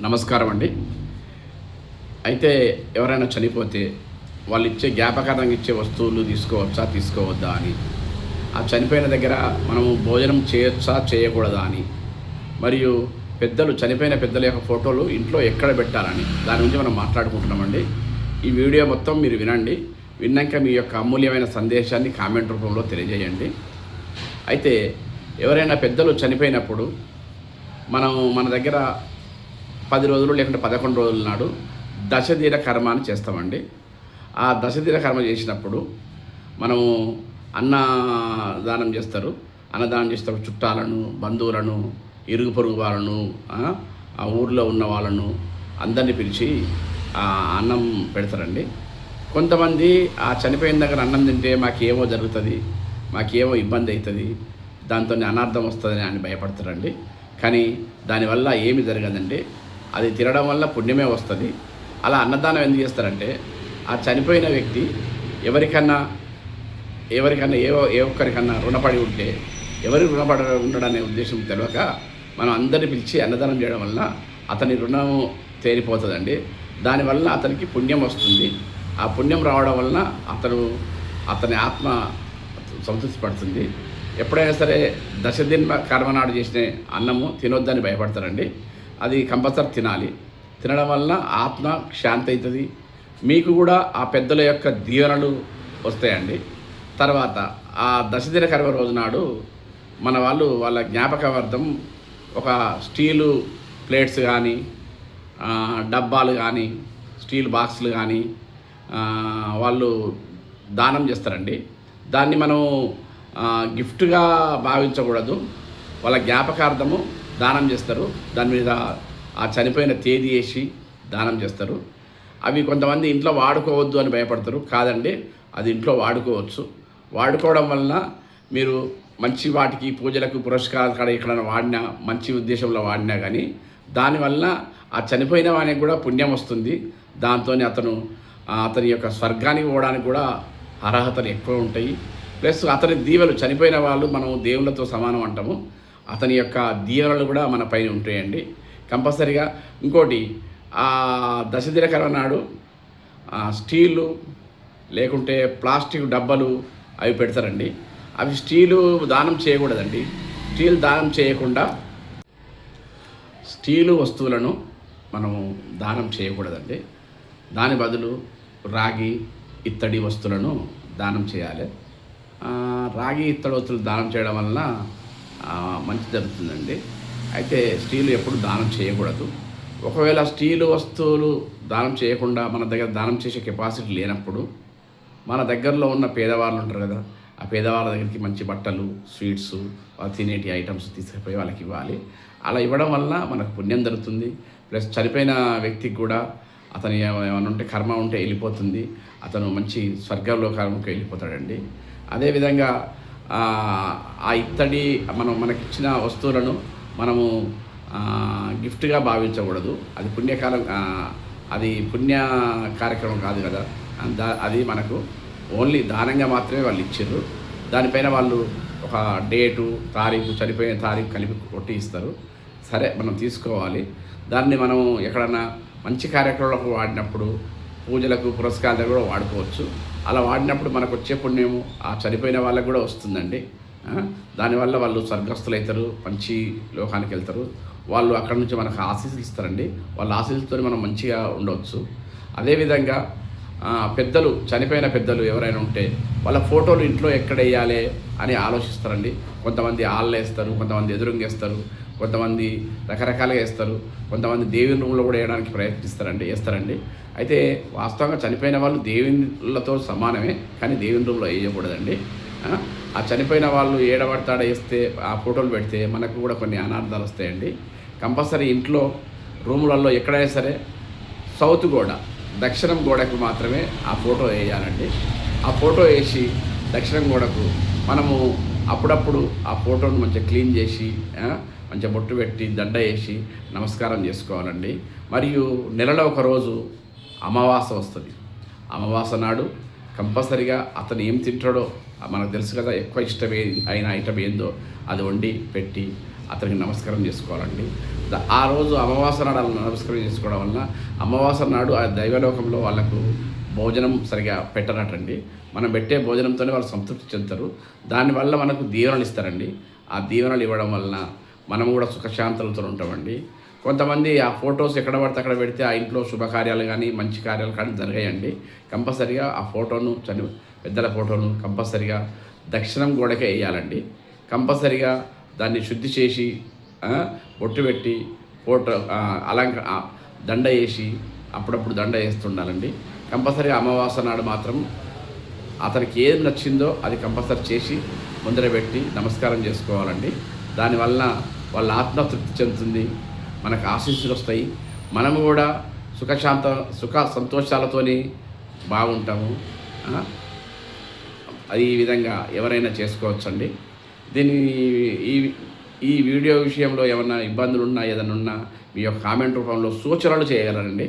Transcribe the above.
నమస్కారం అండి. అయితే ఎవరైనా చనిపోతే వాళ్ళు ఇచ్చే జ్ఞాపకార్థంగా ఇచ్చే వస్తువులు తీసుకోవచ్చా తీసుకోవద్దా అని. ఆ చనిపోయిన దగ్గర మనము భోజనం చేయొచ్చా చేయకూడదా అని. మరియు పెద్దలు చనిపోయిన పెద్దల యొక్క ఫోటోలు ఇంట్లో ఎక్కడ పెట్టాలని. దాని గురించి మనం మాట్లాడుకుంటున్నామండి. ఈ వీడియో మొత్తం మీరు వినండి. విన్నాక మీ యొక్క అమూల్యమైన సందేశాన్ని కామెంట్ రూపంలో తెలియజేయండి. అయితే ఎవరైనా పెద్దలు చనిపోయినప్పుడు మనం మన దగ్గర పది రోజులు లేకుంటే పదకొండు రోజుల నాడు దశదీర కర్మ అని చేస్తామండి. ఆ దశదీర కర్మ చేసినప్పుడు మనము అన్న దానం చేస్తారు. అన్నదానం చేస్తారు చుట్టాలను బంధువులను ఇరుగు పొరుగు వాళ్ళను ఆ, ఊర్లో ఉన్న వాళ్ళను అందరినీ పిలిచి ఆ అన్నం పెడతారండి. కొంతమంది ఆ చనిపోయిన దగ్గర అన్నం తింటే మాకేమో జరుగుతుంది మాకేమో ఇబ్బంది అవుతుంది దాంతో అనార్థం వస్తుందని అని భయపడతారండి. కానీ దానివల్ల ఏమి జరగదండి. అది తినడం వల్ల పుణ్యమే వస్తుంది. అలా అన్నదానం ఎందుకు చేస్తారంటే ఆ చనిపోయిన వ్యక్తి ఎవరికన్నా ఎవరికన్నా ఏ ఏ ఒక్కరికన్నా రుణపడి ఉంటే ఎవరికి రుణపడి ఉండడనే ఉద్దేశం తెలియక మనం అందరిని పిలిచి అన్నదానం చేయడం వల్ల అతని రుణం తేలిపోతుందండి. దానివల్ల అతనికి పుణ్యం వస్తుంది. ఆ పుణ్యం రావడం వలన అతను అతని ఆత్మ సంతృప్తి పడుతుంది. ఎప్పుడైనా సరే దశదిన కర్మనాడు చేసిన అన్నము తినొద్దని భయపడతారండి. అది కంపల్సరీ తినాలి. తినడం వలన ఆత్మ శాంతి అవుతుంది. మీకు కూడా ఆ పెద్దల యొక్క దీవెనలు వస్తాయండి. తర్వాత ఆ దశదిన కర్మ రోజు నాడు మన వాళ్ళు వాళ్ళ జ్ఞాపకార్థం ఒక స్టీలు ప్లేట్స్ కానీ డబ్బాలు కానీ స్టీల్ బాక్సులు కానీ వాళ్ళు దానం చేస్తారండి. దాన్ని మనం గిఫ్ట్గా భావించకూడదు. వాళ్ళ జ్ఞాపకార్థము దానం చేస్తారు. దాని మీద ఆ చనిపోయిన తేదీ వేసి దానం చేస్తారు. అవి కొంతమంది ఇంట్లో వాడుకోవద్దు అని భయపడతారు. కాదండి అది ఇంట్లో వాడుకోవచ్చు. వాడుకోవడం వలన మీరు మంచి వాటికి పూజలకు పురస్కారాలు కాడ ఎక్కడైనా వాడినా మంచి ఉద్దేశంలో వాడినా కానీ దానివల్ల ఆ చనిపోయిన వానికి కూడా పుణ్యం వస్తుంది. దాంతో అతను అతని యొక్క స్వర్గానికి పోవడానికి కూడా అర్హతలు ఎక్కువ ఉంటాయి. ప్లస్ అతని దీవెలు చనిపోయిన వాళ్ళు మనం దేవుళ్ళతో సమానం అంటాము. అతని యొక్క దీవెనలు కూడా మన పైన ఉంటాయండి. కంపల్సరిగా ఇంకోటి ఆ దశదినకర నాడు స్టీలు లేకుంటే ప్లాస్టిక్ డబ్బాలు అవి పెడతారండి. అవి స్టీలు దానం చేయకూడదండి. స్టీల్ దానం చేయకుండా స్టీలు వస్తువులను మనము దానం చేయకూడదండి. దాని బదులు రాగి ఇత్తడి వస్తువులను దానం చేయాలి. రాగి ఇత్తడి వస్తువులు దానం చేయడం వలన మంచి జరుగుతుందండి. అయితే స్టీలు ఎప్పుడు దానం చేయకూడదు. ఒకవేళ స్టీలు వస్తువులు దానం చేయకుండా మన దగ్గర దానం చేసే కెపాసిటీ లేనప్పుడు మన దగ్గరలో ఉన్న పేదవాళ్ళు ఉంటారు కదా ఆ పేదవాళ్ళ దగ్గరికి మంచి బట్టలు స్వీట్స్ తినేటి ఐటమ్స్ తీసుకుపోయి వాళ్ళకి ఇవ్వాలి. అలా ఇవ్వడం వల్ల మనకు పుణ్యం జరుగుతుంది. ప్లస్ చనిపోయిన వ్యక్తికి కూడా అతని ఏమైనా ఉంటే కర్మ ఉంటే వెళ్ళిపోతుంది. అతను మంచి స్వర్గంలో కర్మకు వెళ్ళిపోతాడండి. అదేవిధంగా ఆ, ఇత్తడి మనం మనకిచ్చిన వస్తువులను మనము గిఫ్ట్గా భావించకూడదు. అది పుణ్యకాలం అది పుణ్య కార్యక్రమం కాదు కదా. దా- అది మనకు ఓన్లీ దానంగా మాత్రమే వాళ్ళు ఇచ్చారు దానిపైన వాళ్ళు ఒక డేటు తారీఖు చనిపోయిన తారీఖు కలిపి కొట్టి ఇస్తారు. సరే మనం తీసుకోవాలి. దాన్ని మనం ఎక్కడన్నా మంచి కార్యక్రమాలకు వాడినప్పుడు పూజలకు పురస్కారాలకు కూడా వాడుకోవచ్చు. అలా వాడినప్పుడు మనకు వచ్చే పుణ్యము ఆ చనిపోయిన వాళ్ళకు కూడా వస్తుందండి. దానివల్ల వాళ్ళు స్వర్గస్థులు అవుతారు మంచి లోకానికి వెళ్తారు. వాళ్ళు అక్కడ నుంచి మనకు ఆశీస్సులు ఇస్తారండి వాళ్ళ ఆశీస్సులతో మనం మంచిగా ఉండవచ్చు. అదేవిధంగా పెద్దలు చనిపోయిన పెద్దలు ఎవరైనా ఉంటే వాళ్ళ ఫోటోలు ఇంట్లో ఎక్కడ వేయాలి అని ఆలోచిస్తారండి. కొంతమంది ఆళ్ళేస్తారు కొంతమంది ఎదురుంగేస్తారు. కొంతమంది రకరకాలుగా వేస్తారు. కొంతమంది దేవుని రూమ్లో కూడా వేయడానికి ప్రయత్నిస్తారండి వేస్తారండి. అయితే వాస్తవంగా చనిపోయిన వాళ్ళు దేవునిలతో సమానమే కానీ దేవుని రూమ్లో వేయకూడదండి. ఆ, చనిపోయిన వాళ్ళు ఏడబడతాడ వేస్తే ఆ ఫోటోలు పెడితే మనకు కూడా కొన్ని అనార్థాలు వస్తాయండి. కంపల్సరీ ఇంట్లో రూములలో ఎక్కడైనా సరే సౌత్ గోడ దక్షిణం గోడకు మాత్రమే ఆ ఫోటో వేయాలండి. ఆ ఫోటో వేసి దక్షిణం గోడకు మనము అప్పుడప్పుడు ఆ ఫోటోను మంచిగా క్లీన్ చేసి మంచిగా బొట్టు పెట్టి దండ వేసి నమస్కారం చేసుకోవాలండి. మరియు నెలలో ఒక రోజు అమావాస వస్తుంది. అమావాస నాడు కంపల్సరిగా అతను ఏం తింటాడో మనకు తెలుసు కదా ఎక్కువ ఇష్టం ఏ అయిన ఐటమ్ ఏందో అది వండి పెట్టి అతనికి నమస్కారం చేసుకోవాలండి. ఆ రోజు అమావాస్య నాడు నమస్కారం చేసుకోవడం వలన అమావాస నాడు ఆ దైవలోకంలో వాళ్ళకు భోజనం సరిగా పెట్టనటండి. మనం పెట్టే భోజనంతోనే వాళ్ళు సంతృప్తి చెందుతారు. దానివల్ల మనకు దీవెనలు ఇస్తారండి. ఆ దీవెనలు ఇవ్వడం వలన మనం కూడా సుఖశాంతులతో ఉంటామండి. కొంతమంది ఆ ఫొటోస్ ఎక్కడ పడితే అక్కడ పెడితే ఆ ఇంట్లో శుభకార్యాలు కానీ మంచి కార్యాలు కానీ జరిగాయండి. కంపల్సరిగా ఆ ఫోటోను చని పెద్దల ఫోటోను కంపల్సరిగా దక్షిణం గోడకే వేయాలండి. కంపల్సరిగా దాన్ని శుద్ధి చేసి బొట్టు పెట్టి ఫోటో అలంక దండ వేసి అప్పుడప్పుడు దండ వేస్తుండాలండి. కంపల్సరిగా అమావాస్య నాడు మాత్రం అతనికి ఏది నచ్చిందో అది కంపల్సరీ చేసి ముందర పెట్టి నమస్కారం చేసుకోవాలండి. దానివల్ల వాళ్ళ ఆత్మ తృప్తి చెందుతుంది మనకు ఆశీస్సులు వస్తాయి. మనము కూడా సుఖశాంత సుఖ సంతోషాలతోని బాగుంటాము. అది ఈ విధంగా ఎవరైనా చేసుకోవచ్చండి. దీని ఈ ఈ వీడియో విషయంలో ఏమైనా ఇబ్బందులు ఉన్నా ఏదైనా ఉన్నా మీ యొక్క కామెంట్ రూపంలో సూచనలు చేయగలరండి.